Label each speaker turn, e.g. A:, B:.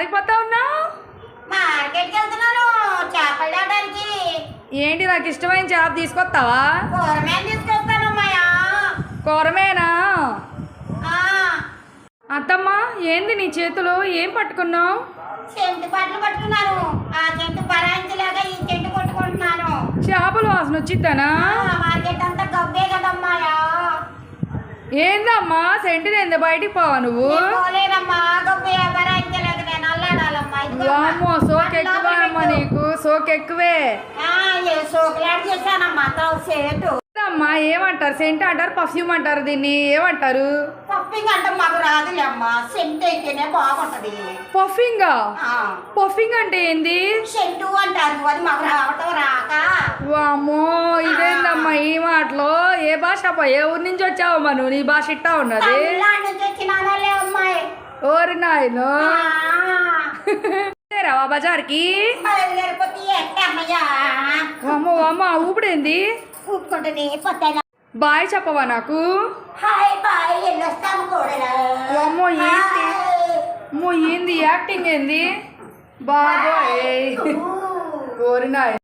A: యాడికి పోతా ఉన్నావు?
B: మార్కెట్కి వెళ్తున్నాను. చేపలు తేడానికి
A: ఏంటి నాకు ఇష్టమైన చేప తీసుకొస్తావా?
B: కూరమేం తీసుకొస్తానమ్మాయా
A: కూరమేనా? అత్తమ్మ ఏంది నీ చేతిలో? ఏం పట్టుకున్నావు?
B: చెంటు బట్టలు పట్టుకున్నాను. ఆ చెంటు పరాయించలేక ఈ చెంటు కొట్టుకుంటున్నాను.
A: చేపలు వాసన వచ్చిద్దానా?
B: ఆ, మార్కెట్ అంతా గబ్బే కదమ్మాయా.
A: ఏందమ్మా సెంటిని ఏంది బయటికి పోవా నువ్వు? వామ్మో సోకు ఎక్కువే అమ్మా నీకు సోకు ఎక్కువే
B: సోకులాడి చేశానమ్మా సేటు
A: అమ్మా ఏమంటారు? సెంట్ అంటారు పర్ఫ్యూమ్ అంటారు దీన్ని. ఏమంటారు?
B: పప్పింగ్ అంటే మాకు రాదులే అమ్మా. సెంట్ అయితేనే బాగుంటది.
A: పఫింగా పఫింగ్ అంటే ఏంది?
B: సెంటు అంటారు. అది మాకు రావటం రాక.
A: వామ్మో ఇదేందమ్మా ఈ మాటలో? ఏ భాష ఏ ఊరి నుంచి వచ్చావమ్మా నువ్వు? నీ భాష ఇట్టా ఉన్నది? ఓరి నాయను. రావా బజార్కి వామ్మో వామ్మ ఊపిడేంది? బాయ్ చెప్పవా నాకు? వామ్మో ఏంటి? అమ్మో ఏంది యాక్టింగ్ ఏంది? బాబోయ్. ఓరి నాయన.